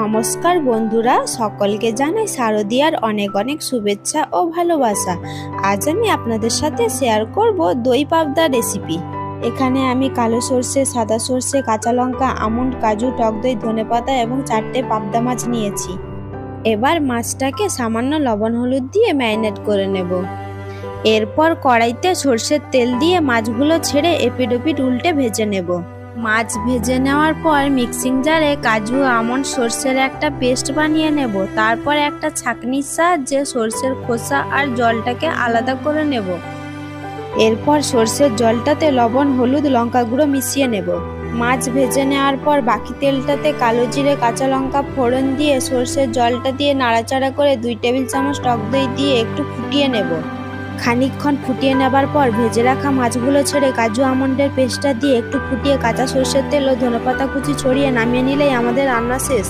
নমস্কার বন্ধুরা, সকলকে জানাই শারদিয়ার অনেক অনেক শুভেচ্ছা ও ভালোবাসা। আজ আমি আপনাদের সাথে শেয়ার করব দই পাবদা রেসিপি এখানে আমি কালো সর্ষে, সাদা সর্ষে, কাঁচা লঙ্কা, আমন্ড, কাজু, টক দই ধনেপাতা এবং চারটে পাবদা মাছ নিয়েছি। এবার মাছটাকে সামান্য লবণ হলুদ দিয়ে ম্যারিনেট করে নেব। এরপর কড়াইতে সর্ষের তেল দিয়ে মাছগুলো ছেড়ে এপিড ওপিড উল্টে ভেজে নেব। মাছ ভেজে নেওয়ার পর মিক্সিং জারে কাজু, আমন্ড, সর্ষের একটা পেস্ট বানিয়ে নেব। তারপর একটা ছাঁকনির সাহায্যে সর্ষের খোসা আর জলটাকে আলাদা করে নেব। এরপর সর্ষের জলটাতে লবণ, হলুদ, লঙ্কা গুঁড়ো মিশিয়ে নেব। মাছ ভেজে নেওয়ার পর বাকি তেলটাতে কালো জিরে, কাঁচা লঙ্কা ফোড়ন দিয়ে সর্ষের জলটা দিয়ে নাড়াচাড়া করে দুই টেবিল চামচ টক দই দিয়ে একটু ফুটিয়ে নেব। খানিকক্ষণ ফুটিয়ে নেবার পর ভেজে রাখা মাছগুলো ছেড়ে কাজু আমন্ডের পেস্টটা দিয়ে একটু ফুটিয়ে কাঁচা সর্ষের তেল ও ধনেপাতা কুচি ছড়িয়ে নামিয়ে নিলেই আমাদের রান্না শেষ।